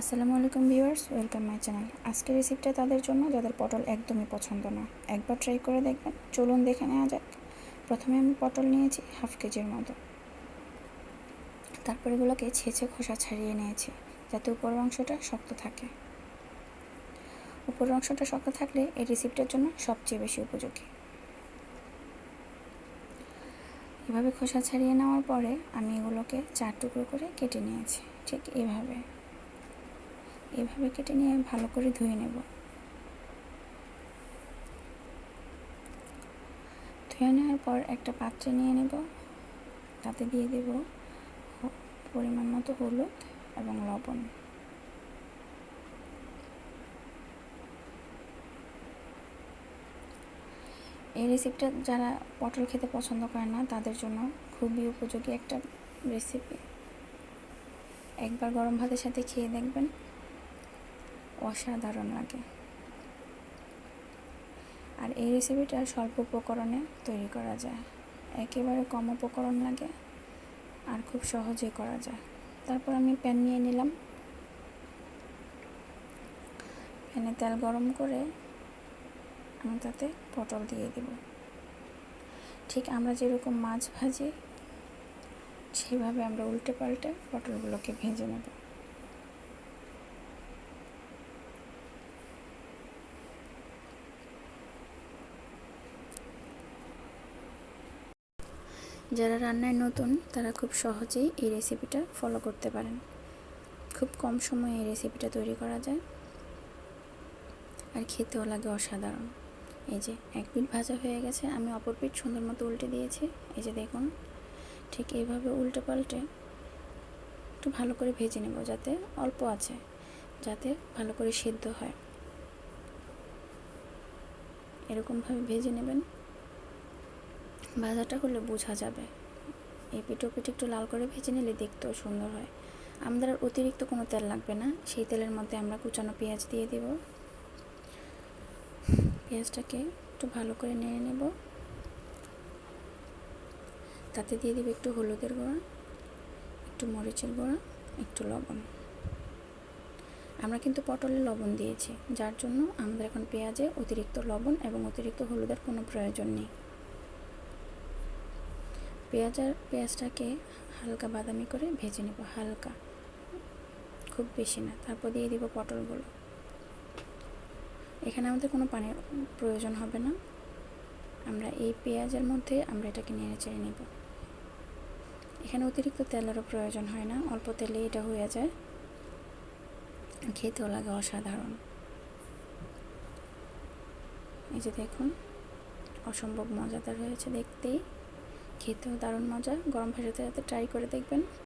আসসালামু আলাইকুম viewers, welcome my channel. আজকের রেসিপিটা তাদের জন্য, যাদের পটল একদমই পছন্দ না। একবার ট্রাই করে দেখবেন। চলুন দেখে নেওয়া যাক। প্রথমে আমি পটল নিয়েছি হাফ কেজির মতো। তারপর এগুলোকে ছেঁচে খোসা ছাড়িয়ে নিয়েছি, যাতে উপরের অংশটা শক্ত থাকে। উপরের অংশটা শক্ত থাকলে এই রেসিপিটার জন্য সবচেয়ে বেশি উপযোগী। এভাবে খোসা ছাড়িয়ে নেওয়ার পরে আমি এগুলোকে চার টুকরো করে কেটে নিয়েছি, ঠিক এভাবে। এভাবে কেটে নিয়ে ভালো করে ধুয়ে নেব। ধুয়ে নেওয়ার পর একটা পাত্রে নিয়ে নেব। তাতে দিয়ে দেব পরিমাণ মতো হলুদ এবং লবণ। এই রেসিপিটা যারা পটল খেতে পছন্দ করে না, তাদের জন্য খুবই উপযোগী একটা রেসিপি একবার গরম ভাতের সাথে খেয়ে দেখবেন। অসাধারণ লাগে। আর এই রেসিপিটা স্বল্প উপকরণে তৈরি করা যায়। একেবারে কম উপকরণ লাগে আর খুব সহজেই করা যায়। তারপর আমি প্যান নিয়ে নিলাম। প্যানে তেল গরম করে আমি তাতে পটল দিয়ে দেব। ঠিক আমরা যেরকম মাছ ভাজি, সেভাবে আমরা উল্টে পাল্টে পটলগুলোকে ভেজে নেব। যারা রান্নায় নতুন, তারা খুব সহজেই এই রেসিপিটা ফলো করতে পারেন। খুব কম সময়ে এই রেসিপিটা তৈরি করা যায়। আর খেতেও লাগে অসাধারণ। এই যে, এক পিঠ ভাজা হয়ে গেছে, আমি অপর পিঠ সুন্দর মতো উল্টে দিয়েছি। এই যে দেখুন, ঠিক এইভাবে উল্টে পাল্টে একটু ভালো করে ভেজে নেব যাতে অল্প আছে, যাতে ভালো করে সিদ্ধ হয়। এরকমভাবে ভেজে নেবেন। ভাজাটা হলে বোঝা যাবে। এই পিঠো পিঠে একটু লাল করে ভেজে নিলে দেখতেও সুন্দর হয়। আমাদের আর অতিরিক্ত কোনো তেল লাগবে না। সেই তেলের মধ্যে আমরা কুচানো পেঁয়াজ দিয়ে দেব। পেঁয়াজটাকে একটু ভালো করে নেড়ে নেব। তাতে দিয়ে দেবে একটু হলুদের গুঁড়া, একটু মরিচের গুঁড়া, একটু লবণ। আমরা কিন্তু পটলে লবণ দিয়েছি। যার জন্য আমাদের এখন পেঁয়াজে অতিরিক্ত লবণ এবং অতিরিক্ত হলুদের কোনো প্রয়োজন নেই। পেঁয়াজ আর পেঁয়াজটাকে হালকা বাদামি করে ভেজে নেব, হালকা। খুব বেশি না, তারপর দিয়ে দিব পটলগুলো। এখানে আমাদের কোনো পানির প্রয়োজন হবে না। আমরা এই পেঁয়াজের মধ্যে আমরা এটাকে নেড়ে চেড়ে নেব। এখানে অতিরিক্ত তেলেরও প্রয়োজন হয় না, অল্প তেলে এটা হয়ে যায়। খেতেও লাগে অসাধারণ। এই যে দেখুন, অসম্ভব মজাদার হয়েছে দেখতেই। খেতেও দারুণ মজা। গরম ভাজাতে যাতে ট্রাই করে দেখবেন।